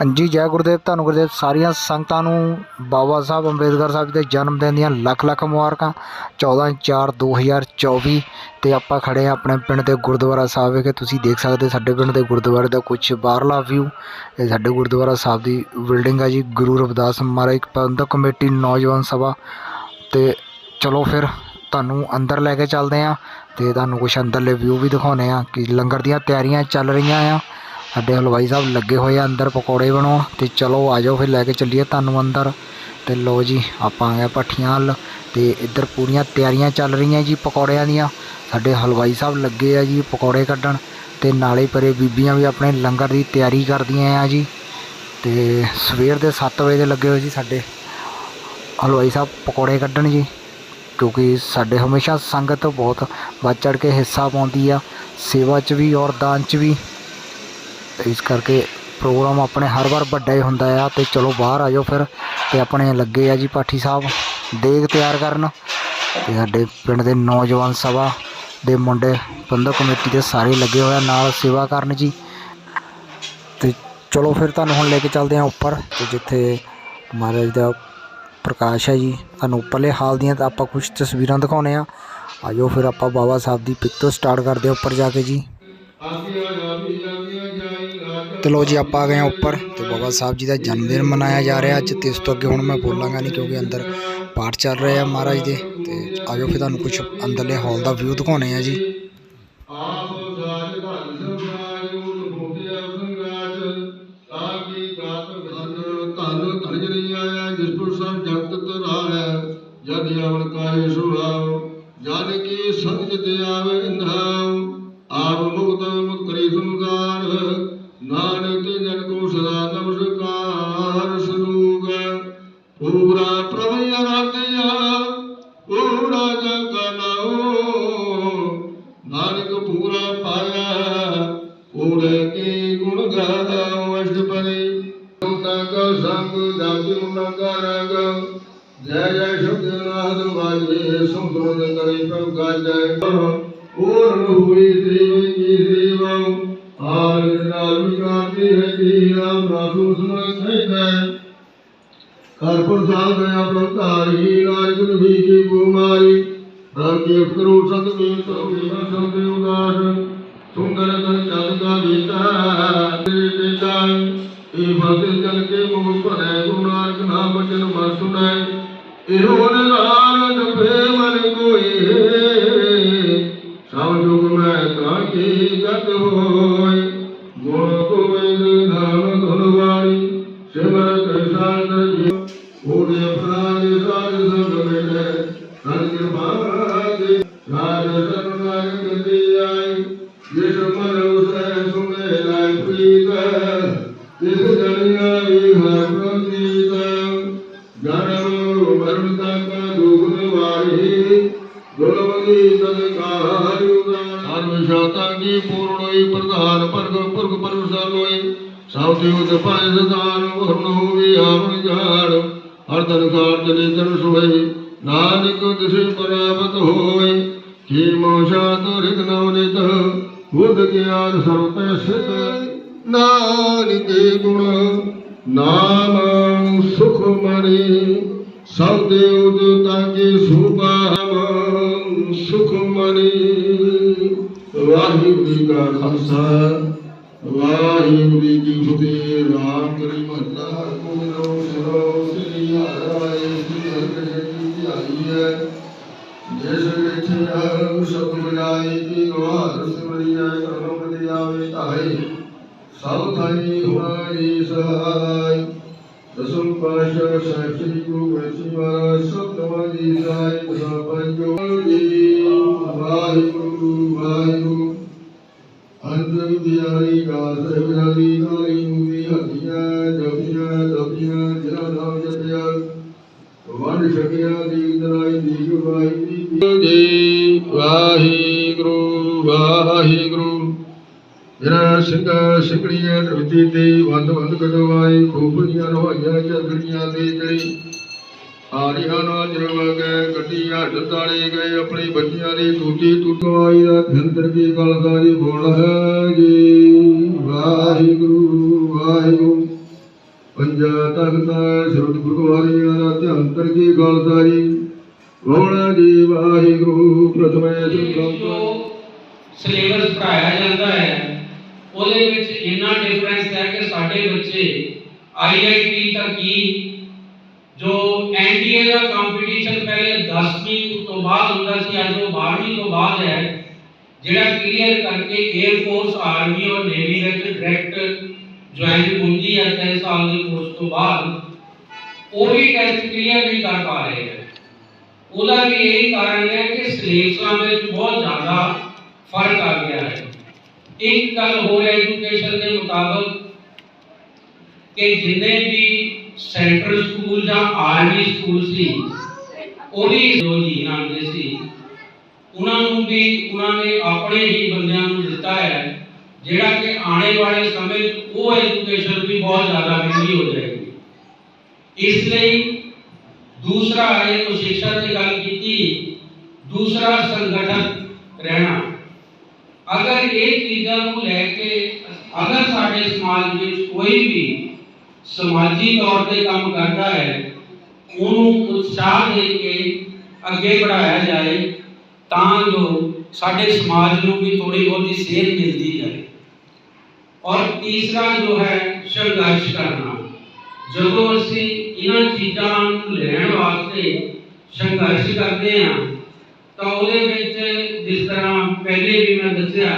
ਹਾਂਜੀ, ਜੈ ਗੁਰਦੇਵ, ਤੁਹਾਨੂੰ ਗੁਰਦੇਵ, ਸਾਰੀਆਂ ਸੰਗਤਾਂ ਨੂੰ ਬਾਬਾ ਸਾਹਿਬ ਅੰਬੇਦਕਰ ਸਾਹਿਬ ਦੇ ਜਨਮ ਦਿਨ ਦੀਆਂ ਲੱਖ ਲੱਖ ਮੁਬਾਰਕਾਂ। 14 4 2024 ਤੇ ਆਪਾਂ ਖੜੇ ਆ ਆਪਣੇ ਪਿੰਡ ਦੇ ਗੁਰਦੁਆਰਾ ਸਾਹਿਬ ਵਿਖੇ। ਤੁਸੀਂ ਦੇਖ ਸਕਦੇ ਸਾਡੇ ਪਿੰਡ ਦੇ ਗੁਰਦੁਆਰੇ ਦਾ ਕੁਝ ਬਾਹਰਲਾ ਵਿਊ ਇਹ ਸਾਡੇ ਗੁਰਦੁਆਰਾ ਸਾਹਿਬ ਦੀ ਬਿਲਡਿੰਗ ਆ ਜੀ, ਗੁਰੂ ਰਵਿਦਾਸ ਮਹਾਰਾਜ ਪ੍ਰਬੰਧਕ ਕਮੇਟੀ, ਨੌਜਵਾਨ ਸਭਾ। ਤੇ ਚਲੋ ਫਿਰ, ਤੁਹਾਨੂੰ ਅੰਦਰ ਲੈ ਕੇ ਚੱਲਦੇ ਆ ਤੇ ਤੁਹਾਨੂੰ ਕੁਝ ਅੰਦਰਲੇ ਵਿਊ ਵੀ ਦਿਖਾਉਨੇ ਆ ਕਿ ਲੰਗਰ ਦੀਆਂ ਤਿਆਰੀਆਂ ਚੱਲ ਰਹੀਆਂ ਆ। ਸਾਡੇ ਹਲਵਾਈ ਸਾਹਿਬ ਲੱਗੇ ਹੋਏ ਆ ਅੰਦਰ ਪਕੌੜੇ ਬਣਾਉਣ ਤੇ ਚਲੋ ਆ ਜਾਓ ਫਿਰ ਲੈ ਕੇ ਚੱਲੀਏ ਤੁਹਾਨੂੰ ਅੰਦਰ। ਤੇ ਲੋ ਜੀ, ਆਪਾਂ ਆ ਗਏ ਭੱਠੀਆਂ ਵੱਲ ਤੇ ਇੱਧਰ ਪੂਰੀਆਂ ਤਿਆਰੀਆਂ ਚੱਲ ਰਹੀਆਂ ਜੀ ਪਕੌੜਿਆਂ ਦੀਆਂ। ਸਾਡੇ ਹਲਵਾਈ ਸਾਹਿਬ ਲੱਗੇ ਆ ਜੀ ਪਕੌੜੇ ਕੱਢਣ ਤੇ ਨਾਲੇ ਪਰੇ ਬੀਬੀਆਂ ਵੀ ਆਪਣੇ ਲੰਗਰ ਦੀ ਤਿਆਰੀ ਕਰਦੀਆਂ ਆ ਜੀ। ਤੇ ਸਵੇਰ ਦੇ 7 ਵਜੇ ਦੇ ਲੱਗੇ ਹੋਏ ਜੀ ਸਾਡੇ ਹਲਵਾਈ ਸਾਹਿਬ ਪਕੌੜੇ ਕੱਢਣ ਜੀ, ਕਿਉਂਕਿ ਸਾਡੇ ਹਮੇਸ਼ਾ ਸੰਗਤ ਬਹੁਤ ਵੱਧ ਚੜ ਕੇ ਹਿੱਸਾ ਪਾਉਂਦੀ ਆ। ਸੇਵਾ 'ਚ ਵੀ ਔਰ ਦਾਨ 'ਚ ਵੀ ਇਸ ਕਰਕੇ ਪ੍ਰੋਗਰਾਮ ਆਪਣੇ ਹਰ ਵਾਰ ਵੱਡਾ ਹੀ ਹੁੰਦਾ ਆ ਤੇ ਚਲੋ ਬਾਹਰ ਆ ਜਾਓ ਫਿਰ ਤੇ ਆਪਣੇ ਲੱਗੇ ਆ ਜੀ ਪਾਠੀ ਸਾਹਿਬ, ਦੇਗ ਤਿਆਰ ਕਰਨ ਤੇ ਸਾਡੇ ਪਿੰਡ ਦੇ ਨੌਜਵਾਨ ਸਭਾ ਦੇ ਮੁੰਡੇ ਪ੍ਰਬੰਧਕ ਕਮੇਟੀ ਦੇ ਸਾਰੇ ਲੱਗੇ ਹੋਏ ਆ ਨਾਲ ਸੇਵਾ ਕਰਨ ਜੀ। ਤੇ ਚਲੋ ਫਿਰ ਤੁਹਾਨੂੰ ਹੁਣ ਲੈ ਕੇ ਚੱਲਦੇ ਹਾਂ ਉੱਪਰ ਤੇ ਜਿੱਥੇ ਮਹਾਰਾਜ ਦਾ ਪ੍ਰਕਾਸ਼ ਹੈ ਜੀ, ਤੁਹਾਨੂੰ ਉੱਪਰਲੇ ਹਾਲ ਦੀਆਂ ਤਾਂ ਆਪਾਂ ਕੁਝ ਤਸਵੀਰਾਂ ਦਿਖਾਉਨੇ ਆ। ਆਜੋ ਫਿਰ ਆਪਾਂ ਬਾਬਾ ਸਾਹਿਬ ਦੀ ਪਿਕ ਤੋਂ ਸਟਾਰਟ ਕਰਦੇ ਹਾਂ ਉੱਪਰ ਜਾ ਕੇ ਜੀ। ਤੇ ਲੋ ਜੀ ਆਪਾਂ ਆ ਗਏ ਆ ਉੱਪਰ ਤੇ ਬਾਬਾ ਸਾਹਿਬ ਜੀ ਦਾ ਜਨਮ ਦਿਨ ਮਨਾਇਆ ਜਾ ਰਿਹਾ ਅੱਜ ਤੇ ਇਸ ਤੋਂ ਅੱਗੇ ਹੁਣ ਮੈਂ ਬੋਲਾਂਗਾ ਨਹੀਂ ਕਿਉਂਕਿ ਅੰਦਰ ਪਾਠ ਚੱਲ ਰਿਹਾ ਆ ਮਹਾਰਾਜ ਦੇ ਤੇ ਆਜੋ ਫਿਰ ਤੁਹਾਨੂੰ ਕੁਝ ਅੰਦਰਲੇ ਹਾਲ ਦਾ ਵਿਊ ਦਿਖਾਉਣੇ ਆ ਜੀ ਆਪ ਸਾਜ ਧਨ ਸਭਾਜ ਉਨ ਭੂਤਿਆ ਸੰਗਾਜ ਤਾਂ ਕੀ ਗਾਤ ਪੂਰਾ ਜਗ ਨਾਉ, ਨਾਨਕ ਪੂਰਾ ਪਾਇਆ, ਪੂਰੇ ਕੀ ਗੁਣ ਗਾਉ ਅਸ਼ਟਪਦੀ। ਉਹਨਾਂ ਸੰਗ ਦਾਤੀ ਉਹਨਾਂ ਜੈ ਜੈ ਸ਼ਬਦ ਵਾਜੇ ਸੁੰਦਰ ਕਰੇ ਪ੍ਰਭ ਗਾਜੈ ਪੂਰਨ ਹੋਈ ਦੇਵ ਨਾਨਕ ਨਾਮ ਬਚਨ ਮਨ ਸੁਣੈ ਇਹੋ ਨਿਰਾਨ ਜਪੇ ਮਨ ਕੋਏ ਸਭ ਜੁਗ ਮੈਂ ਹੋਈ ਸਭ ਦੇਵ ਤੇ ਪਾਇ ਸਦਾਨ ਵਰਨ ਹੋਵੇ, ਆਵਣ ਜਾਣ ਹਰ ਤਨ ਕਾਰਜ ਨੇ ਤਨ ਸੋਏ ਨਾਨਕ ਤਿਸੇ ਪ੍ਰਾਪਤ ਹੋਏ ਕੀ ਮੋਸ਼ਾ ਤੁਰਿਕ ਨਵਨਿਤ ਬੁੱਧ ਗਿਆਨ ਸਰਵ ਤੈ ਸਿਤ ਨਾਨਕੇ ਗੁਣ। ਨਾਮ ਸੁਖ ਮਣੀ ਸਭ ਦੇਵ ਦੇਵਤਾ ਕੇ ਸੁਭਾਵ ਸੁਖ ਮਣੀ ਵਾਹਿਗੁਰੂ ਜੀ ਕਾ ਖਾਲਸਾ। ਵਾਹਿਗੁਰੂ ਜੀ ਕੀ ਫਤਿਹ, ਰਾਮ ਕਰੀ ਮਹੱਲਾ ਕੋਨੋ ਸਰੋ ਸ੍ਰੀ ਹਰਿ ਸ੍ਰੀ ਹਰਿ ਜੀ ਧਿਆਈ ਹੈ। ਜਿਸ ਵਿੱਚ ਹਰ ਸ਼ਬਦ ਬਜਾਈ ਕੀ ਗਵਾਰ ਸਿਮਰਿਆ ਕਰਮ ਪതി ਆਵੇ ਧਾਈ ਸਭ ਥਾਈ ਹੁਆਈ ਸਹਾਈ। ਦਸਮ ਪਾਸ਼ਾ ਸ੍ਰੀ ਗੁਰੂ ਗ੍ਰੰਥ ਮਹਾਰਾਜ, ਸਭ ਤਵਾ ਜੀ ਸਾਈ ਦਸਾਂ ਪੰਜੋ ਜੀ ਜਪੀਆਂ ਜਪੀਆਂ ਨਾਮ ਜਪਿਆ, ਵੰਡ ਛਕਿਆ ਦੀ ਦਰਾਈ ਦੀ ਗੁਰਾਈ ਦੀ ਜੀ ਵਾਹਿਗੁਰੂ ਵਾਹਿਗੁਰੂ ਮੇਰਾ ਸਿੰਘ ਸਿੰਘੜੀਆਂ ਰਵਿਤੀ ਤੇ ਵੰਦ ਵੰਦ ਕਢਵਾਈ ਖੂਬੀਆਂ ਰੋਈਆਂ ਚਗੜੀਆਂ ਦੇ ਜੜੀ ਆਰੀਆਂ ਨਾਲ ਜਰਵਾ ਗਏ, ਗੱਡੀ ਹੱਡ ਤਾਲੇ ਗਏ, ਆਪਣੀ ਬੱਚਿਆਂ ਦੀ ਟੂਟੀ ਟੁੱਟਵਾਈ ਦਾ ਅੰਦਰ ਕੀ ਗੱਲ ਬੋਲ ਹੈ ਜੀ। ਵਾਹਿਗੁਰੂ ਵਾਹਿਗੁਰੂ। ਪੰਜਾ ਤਖਤ ਸ਼ਬਦ ਗੁਰਵਾਰੀ ਦਾ ਧਿਆਨ ਤਰਕੀ ਗਲਤਾਰੀ ਗੋਣਾ ਜੀ ਵਾਹਿਗੁਰੂ, ਪ੍ਰਥਮੇ ਜੋ ਸੁਖਮ ਸਿਲੇਬਸ ਪੜਾਇਆ ਜਾਂਦਾ ਹੈ, ਉਹਦੇ ਵਿੱਚ ਇੰਨਾ ਡਿਫਰੈਂਸ ਹੈ ਕਿ ਸਾਡੇ ਬੱਚੇ ਆਈਆਈਟੀ ਤੱਕ ਹੀ ਜੋ ਐਨਡੀਏ ਦਾ ਕੰਪੀਟੀਸ਼ਨ ਪਹਿਲੇ 10ਵੀਂ ਤੋਂ ਬਾਅਦ ਹੁੰਦਾ ਸੀ, ਅੱਜ ਉਹ 12ਵੀਂ ਤੋਂ ਬਾਅਦ ਹੈ, ਜਿਹੜਾ ਕਲੀਅਰ ਕਰਕੇ 에ਅਰ ਫੋਰਸ ਆਰਮੀ ਔਰ ਨੇਵੀ ਵਿੱਚ ਡਾਇਰੈਕਟ ਜੁਆਇਨ ਹੁੰਦੀ ਹੈ 3 ਸਾਲ ਦੇ ਕੋਰਸ ਤੋਂ ਬਾਅਦ ਉਹ ਵੀ ਟੈਸਟ ਕਲੀਅਰ ਨਹੀਂ ਕਰ ਪਾ ਰਹੇ ਹੈ ਉਹਦਾ ਵੀ ਇਹੀ ਕਾਰਨ ਹੈ ਕਿ ਸਿਲੇਬਸਾਂ ਵਿੱਚ ਬਹੁਤ ਜ਼ਿਆਦਾ ਫ਼ਰਕ ਆ ਗਿਆ ਹੈ। ਇੱਕ ਗੱਲ ਹੋਰ ਐਜੂਕੇਸ਼ਨ ਦੇ ਮੁਤਾਬਕ ਕਿ ਜਿੰਨੇ ਵੀ ਸੈਂਟਰਲ ਸਕੂਲ ਜਾਂ ਆਰਮੀ ਸਕੂਲ ਸੀ, ਉਹ ਵੀ ਜੋ ਜੀ ਆਉਂਦੇ ਸੀ, ਉਹਨਾਂ ਨੂੰ ਵੀ, ਉਹਨਾਂ ਨੇ ਆਪਣੇ ਹੀ ਬੰਦਿਆਂ ਨੂੰ ਦਿੱਤਾ ਹੈ ਜਿਹੜਾ ਕਿ ਆਉਣੇ ਵਾਲੇ ਸਮੇਂ 'ਚ ਉਹ ਐਜੂਕੇਸ਼ਨ ਵੀ ਬਹੁਤ ਜ਼ਿਆਦਾ ਮਹਿੰਗੀ ਹੋ ਜਾਏਗੀ ਇਸ ਲਈ ਦੂਸਰਾ ਹੈ ਜੋ ਸਿੱਖਿਆ ਦੀ ਗੱਲ ਕੀਤੀ ਦੂਸਰਾ ਸੰਗਠਨ ਰਹਿਣਾ ਅਗਰ ਇਹ ਚੀਜ਼ਾਂ ਨੂੰ ਲੈ ਕੇ ਅਗਰ ਸਾਡੇ ਸਮਾਜ ਵਿੱਚ ਕੋਈ ਵੀ ਸਮਾਜੀ ਤੌਰ ਤੇ ਕੰਮ ਕਰਦਾ ਹੈ ਉਹਨੂੰ ਉਤਸ਼ਾਹ ਦੇ ਕੇ ਅੱਗੇ ਵਧਾਇਆ ਜਾਏ ਤਾਂ ਜੋ ਸਾਡੇ ਸਮਾਜ ਨੂੰ ਵੀ ਥੋੜੀ ਬਹੁਤੀ ਸੇਧ ਮਿਲਦੀ ਜਾਏ ਔਰ ਤੀਸਰਾ ਜੋ ਹੈ ਸੰਘਰਸ਼ ਕਰਨਾ ਜਦੋਂ ਅਸੀਂ ਇਹਨਾਂ ਚੀਜ਼ਾਂ ਨੂੰ ਲੈਣ ਵਾਸਤੇ ਸੰਘਰਸ਼ ਕਰਦੇ ਹਾਂ ਤਾਂ ਉਹਦੇ ਵਿੱਚ ਜਿਸ ਤਰ੍ਹਾਂ ਪਹਿਲੇ ਵੀ ਮੈਂ ਦੱਸਿਆ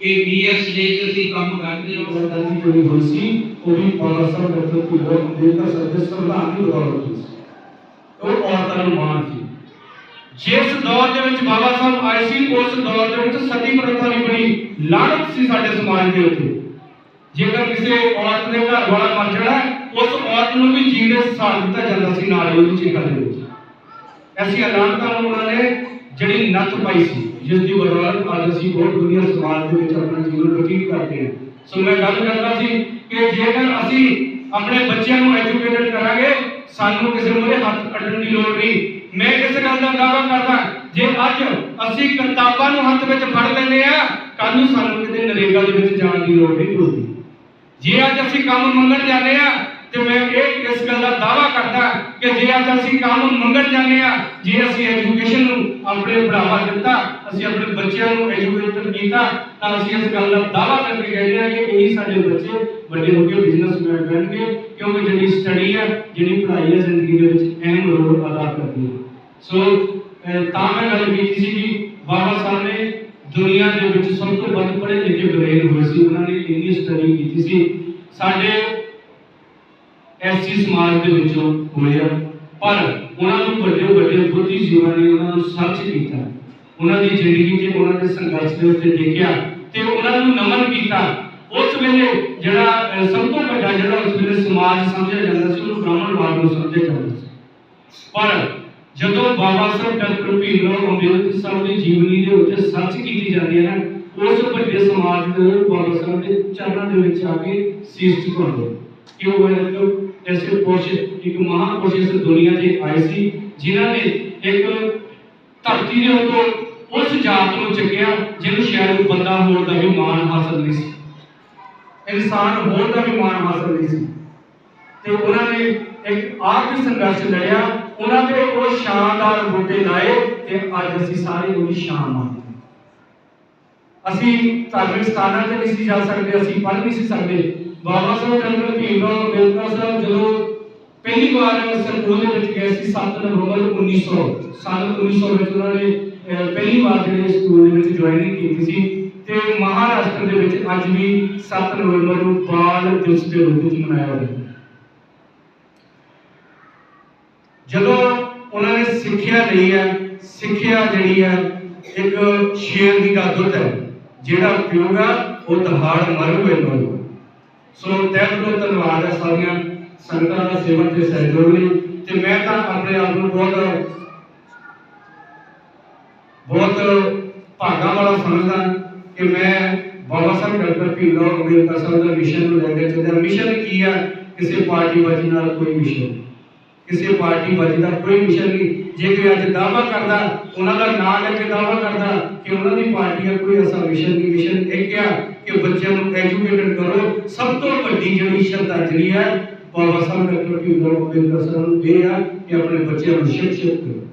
ਕਿ ਬੀਐਸ ਦੇ ਚ ਅਸੀਂ ਕੰਮ ਕਰਦੇ ਹਾਂ ਉਹਨਾਂ ਦੀ ਜਿਹੜੀ ਹੋਈ ਸੀ ਉਹ ਵੀ ਬਾਬਾ ਸਾਹਿਬ ਡਾਕਟਰ ਭੀਲੋ ਅੰਬੇਦਕਰ ਸਰਵਿਸ ਸੰਵਿਧਾਨ ਦੀ ਬਦੌਲਤ ਹੋਈ ਸੀ ਉਹ ਔਰਤਾਂ ਨੂੰ ਮਾਣ ਸੀ ਜਿਸ ਦੌਰ ਦੇ ਵਿੱਚ ਬਾਬਾ ਸਾਹਿਬ ਆਏ ਸੀ, ਉਸ ਦੌਰ ਦੇ ਵਿੱਚ ਸਤੀ ਪ੍ਰਥਾ ਵੀ ਬੜੀ ਲਾਹਨਤ ਸੀ ਸਾਡੇ ਸਮਾਜ ਦੇ ਉੱਤੇ। ਜੇਕਰ ਕਿਸੇ ਔਰਤ ਦੇ ਘਰ ਵਾਲਾ ਮਰ ਜਾਣਾ, ਉਸ ਔਰਤ ਨੂੰ ਵੀ ਜੀਣੇ ਸਾੜ ਦਿੱਤਾ ਜਾਂਦਾ ਸੀ, ਨਾਲ ਉਹਦੀ ਚਿਕਨ ਦੇ ਵਿੱਚ। ਐਸੀ ਅਲਾਨਤਾਂ ਨੂੰ ਉਹਨਾਂ ਨੇ ਜਿਹੜੀ ਨੱਥ ਪਾਈ ਸੀ, ਜਿਸ ਦੀ ਬਦੌਲਤ ਅੱਜ ਅਸੀਂ ਬਹੁਤ ਦੁਨੀਆ ਸਮਾਜ ਦੇ ਵਿੱਚ ਆਪਣਾ ਜੀਵਨ ਬਤੀਤ ਕਰਦੇ ਹਾਂ। ਸੋ ਮੈਂ ਗੱਲ ਕਰਦਾ ਸੀ ਕਿ ਜੇਕਰ ਅਸੀਂ ਆਪਣੇ ਬੱਚਿਆਂ ਨੂੰ ਐਜੂਕੇਟਡ ਕਰਾਂਗੇ, ਸਾਨੂੰ ਕਿਸੇ ਨੂੰ ਹੱਥ ਅੱਡਣ ਦੀ ਲੋੜ ਨਹੀਂ। ਮੈਂ ਇਸ ਗੱਲ ਦਾ ਦਾਅਵਾ ਕਰਦਾ, ਜੇ ਅੱਜ ਅਸੀਂ ਕਿਤਾਬਾਂ ਨੂੰ ਹੱਥ ਵਿੱਚ ਫੜ ਲੈਂਦੇ ਆ ਕੱਲ ਨੂੰ ਸਾਨੂੰ ਕਿਤੇ ਨਰੇਗਾ ਦੇ ਵਿੱਚ ਜਾਣ ਦੀ ਲੋੜ ਨਹੀਂ ਪਊਗੀ। ਜੇ ਅੱਜ ਅਸੀਂ ਕੰਮ ਮੰਗਣ ਜਾਂਦੇ ਆ, ਤੇ ਮੈਂ ਇਹ ਇਸ ਗੱਲ ਦਾ ਦਾਅਵਾ ਕਰਦਾ ਕਿ ਜੇ ਅੱਜ ਅਸੀਂ ਕੰਮ ਮੰਗਣ ਜਾਂਦੇ ਆ, ਜੇ ਅਸੀਂ ਐਜੂਕੇਸ਼ਨ ਨੂੰ ਆਪਣੇ ਬੜਾਵਾ ਦਿੱਤਾ, ਅਸੀਂ ਆਪਣੇ ਬੱਚਿਆਂ ਨੂੰ ਐਜੂਕੇਟਡ ਕੀਤਾ, ਤਾਂ ਅਸੀਂ ਇਸ ਗੱਲ ਦਾ ਦਾਅਵਾ ਕਰਕੇ ਕਹਿੰਦੇ ਆ ਕਿ ਇਹੀ ਸਾਡੇ ਬੱਚੇ ਵੱਡੇ ਹੋ ਕੇ ਬਿਜ਼ਨਸਮੈਨ ਬਣਨਗੇ, ਕਿਉਂਕਿ ਜਿਹੜੀ ਸਟੱਡੀ ਹੈ ਜਿਹੜੀ ਪੜ੍ਹਾਈ ਹੈ ਜ਼ਿੰਦਗੀ ਦੇ ਵਿੱਚ ਅਹਿਮ ਰੋਲ ਅਦਾ ਕਰਦੀ ਹੈ ਸੋ ਤਾਂ ਮੈਂ ਗੱਲ ਕੀਤੀ ਸੀ ਕਿ ਬਾਬਾ ਸਾਹਿਬ ਨੇ ਦੁਨੀਆ ਦੇ ਵਿੱਚ ਸਭ ਤੋਂ ਵੱਧ ਪੜ੍ਹੇ ਲਿਖੇ ਬਰੇਨ ਹੋਏ ਸੀ, ਉਹਨਾਂ ਨੇ ਇੰਨੀ ਸਟੱਡੀ ਕੀਤੀ ਸੀ। ਸਾਡੇ ਐਸੀ ਸਮਾਜ ਦੇ ਵਿੱਚੋਂ ਹੋਏ ਪਰ ਉਹਨਾਂ ਨੂੰ ਵੱਡੇ ਵੱਡੇ ਬੁੱਧੀਜੀਵਾਂ ਨੇ ਉਹਨਾਂ ਨੂੰ ਸਰਚ ਕੀਤਾ। ਉਹਨਾਂ ਦੀ ਜ਼ਿੰਦਗੀ ਤੇ ਉਹਨਾਂ ਦੇ ਸੰਘਰਸ਼ ਦੇ ਉੱਤੇ ਦੇਖਿਆ ਤੇ ਉਹਨਾਂ ਨੂੰ ਨਮਨ ਕੀਤਾ। ਉਸ ਵੇਲੇ ਜਿਹੜਾ ਸਭ ਤੋਂ ਵੱਡਾ ਜਿਹੜਾ ਉਸ ਵੇਲੇ ਸਮਾਜ ਸਮਝਿਆ ਜਾਂਦਾ ਸੀ, ਉਹਨੂੰ ਬ੍ਰਾਹਮਣਵਾਦ ਨੂੰ ਸਮਝਿਆ ਜਾਂਦਾ ਸੀ। ਪਰ ਜਦੋਂ ਬਾਬਾ ਸਾਹਿਬ ਡਾਕਟਰ ਭੀਮਰਾਓ ਅੰਬੇਦਕਰ ਸਾਹਿਬ ਦੀ ਜੀਵਨੀ ਦੇ ਉੱਤੇ ਸਰਚ ਕੀਤੀ ਜਾਂਦੀ ਹੈ ਨਾ, ਉਸ ਵੱਡੇ ਸਮਾਜ ਦੇ ਬਾਬਾ ਸਾਹਿਬ ਦੇ ਚਰਨਾਂ ਦੇ ਵਿੱਚ ਆ ਕੇ ਸੀਸ ਝੁਕਾਉਂਦੇ ਕਿ ਉਹ ਇੱਕ ਐਸੇ ਪੁਰਸ਼, ਇੱਕ ਮਹਾਪੁਰਸ਼ ਇਸ ਦੁਨੀਆ 'ਤੇ ਆਏ ਸੀ, ਜਿਨ੍ਹਾਂ ਨੇ ਇੱਕ ਧਰਤੀ ਦੇ ਉੱਤੋਂ ਉਸ ਜਾਤ ਨੂੰ ਚੱਕਿਆ, ਜਿਹਨੂੰ ਸ਼ਾਇਦ ਬੰਦਾ ਹੋਣ ਦਾ ਵੀ ਮਾਣ ਹਾਸਲ ਨਹੀਂ ਸੀ। ਇਨਸਾਨ ਹੋਣ ਦਾ ਵੀ ਮਾਣ ਹਾਸਲ ਨਹੀਂ ਸੀ। ਤੇ ਉਹਨਾਂ ਨੇ ਇੱਕ ਆਖਰੀ ਸੰਘਰਸ਼ ਲੜਿਆ ਉਹਨਾਂ ਦੇ ਉਹ ਸ਼ਾਨਦਾਰ ਬੂਟੇ ਲਾਏ ਤੇ ਅੱਜ ਅਸੀਂ ਸਾਰੇ ਉਹਦੀ ਸ਼ਾਨ ਮੰਨਦੇ ਅਸੀਂ ਧਾਰਮਿਕ ਸਥਾਨਾਂ ਤੇ ਨਹੀਂ ਸੀ ਜਾ ਸਕਦੇ, ਅਸੀਂ ਪੜ੍ਹ ਨਹੀਂ ਸੀ ਸਕਦੇ। ਬਾਬਾ ਸਾਹਿਬ ਡਾਕਟਰ ਭੀਮਰਾਓ ਅੰਬੇਦਕਰ ਸਾਹਿਬ ਜਦੋਂ ਪਹਿਲੀ ਵਾਰ ਸਕੂਲ ਦੇ ਵਿੱਚ ਗਏ ਸੀ 7 ਨਵੰਬਰ 1900 ਸਾਲ 1900 ਵਿੱਚ ਉਹਨਾਂ ਨੇ ਪਹਿਲੀ ਵਾਰ ਜਿਹੜੇ ਸਕੂਲ ਦੇ ਵਿੱਚ ਜੁਆਇਨਿੰਗ ਕੀਤੀ ਸੀ ਤੇ ਮਹਾਰਾਸ਼ਟਰ ਦੇ ਵਿੱਚ ਅੱਜ ਵੀ 7 ਨਵੰਬਰ ਨੂੰ ਬਾਲ ਦਿਵਸ ਦੇ ਰੂਪ ਵਿੱਚ ਮਨਾਇਆ ਜਾਂਦਾ ਹੈ। ਜਦੋਂ ਉਹਨਾਂ ਨੇ ਸਿੱਖਿਆ ਲਈ ਹੈ, ਸਿੱਖਿਆ ਜਿਹੜੀ ਹੈ, ਇੱਕ ਸ਼ੇਰ ਦੀ ਦਾ ਦੁੱਧ ਹੈ ਜਿਹੜਾ ਪੀਊਗਾ ਉਹ ਦਹਾੜ ਮਰੂਗਾ ਹੀ ਸੋ ਤਹਿ ਦਿਲੋਂ ਧੰਨਵਾਦ ਹੈ ਸਾਰੀਆਂ ਸੰਗਤਾਂ ਦਾ ਸੇਵਕ ਤੇ ਸਹਿਯੋਗ। ਲਈ ਤੇ ਮੈਂ ਤਾਂ ਆਪਣੇ ਆਪ ਨੂੰ ਬਹੁਤ ਬਹੁਤ ਭਾਗਾਂ ਵਾਲਾ ਸਮਝਦਾ ਕਿ ਮੈਂ ਬਾਬਾ ਸਾਹਿਬ ਡਾਕਟਰ ਭੀਮਰਾਓ ਅੰਬੇਦਕਰ ਸਾਹਿਬ ਦਾ ਮਿਸ਼ਨ ਨੂੰ ਲੈ ਕੇ ਚੱਲਦਾ ਮਿਸ਼ਨ ਕੀ ਹੈ? ਕਿਸੇ ਪਾਰਟੀ ਬਾਜੀ ਨਾਲ ਕੋਈ ਮਿਸ਼ਨ ਕਿਸੇ ਪਾਰਟੀ ਬਾਜੀ ਦਾ ਕੋਈ ਮਿਸ਼ਨ ਨਹੀਂ। ਜੇ ਕੋਈ ਅੱਜ ਦਾਵਾ ਕਰਦਾ ਉਹਨਾਂ ਦਾ ਨਾਮ ਲੈ ਕੇ ਦਾਵਾ ਕਰਦਾ ਕਿ ਉਹਨਾਂ ਦੀ ਪਾਰਟੀ ਦਾ ਕੋਈ ਐਸਾ ਮਿਸ਼ਨ ਨਹੀਂ। ਮਿਸ਼ਨ ਇੱਕ ਆ ਕਿ ਬੱਚਿਆਂ ਨੂੰ ਐਜੂਕੇਟਡ ਕਰੋ। ਸਭ ਤੋਂ ਵੱਡੀ ਜਿਹੜੀ ਸ਼ਰਧਾਂਜਲੀ ਹੈ ਬਾਬਾ ਸਾਹਿਬ ਡਾਕਟਰ ਭੀਮ ਰਾਓ ਅੰਬੇਦਕਰ ਸਾਹਿਬ ਨੂੰ ਇਹ ਆ ਕਿ ਆਪਣੇ ਬੱਚਿਆਂ ਨੂੰ ਸ਼ਿਕਸ਼ਿਤ ਕਰੋ।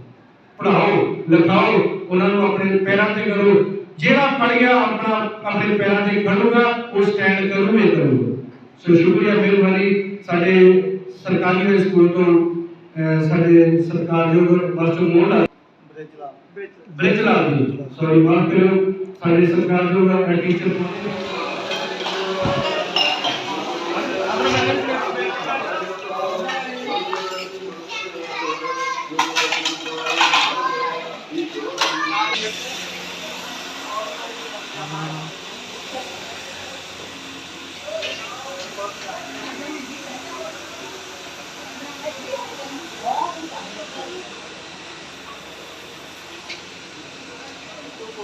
ਪੜਾਓ ਲਿਖਾਓ ਉਹਨਾਂ ਨੂੰ ਆਪਣੇ ਪੈਰਾਂ ਤੇ ਕਰੋ। ਜਿਹੜਾ ਪੜ ਗਿਆ ਆਪਣਾ ਆਪਣੇ ਪੈਰਾਂ ਤੇ ਖੜੂਗਾ ਉਹ ਸਟੈਂਡ ਕਰੂਗਾ ਹੀ ਕਰੂਗਾ। ਸੋ ਸ਼ੁਕਰੀਆ ਮਿਹਰਬਾਨੀ ਸਾਡੇ ਸਰਕਾਰੀ ਹਾਈ ਸਕੂਲ ਤੋਂ ਅਹ, ਸਾਡੇ ਸਰਕਾਰਯੋਗ ਮਾਸਟਰ ਮੋਹਨ ਬ੍ਰਿਜਲਾ। ਜੀ ਸੌਰੀ ਮਾਫ ਕਰਿਓ ਸਾਡੇ ਸਰਕਾਰਯੋਗ ਟੀਚਰ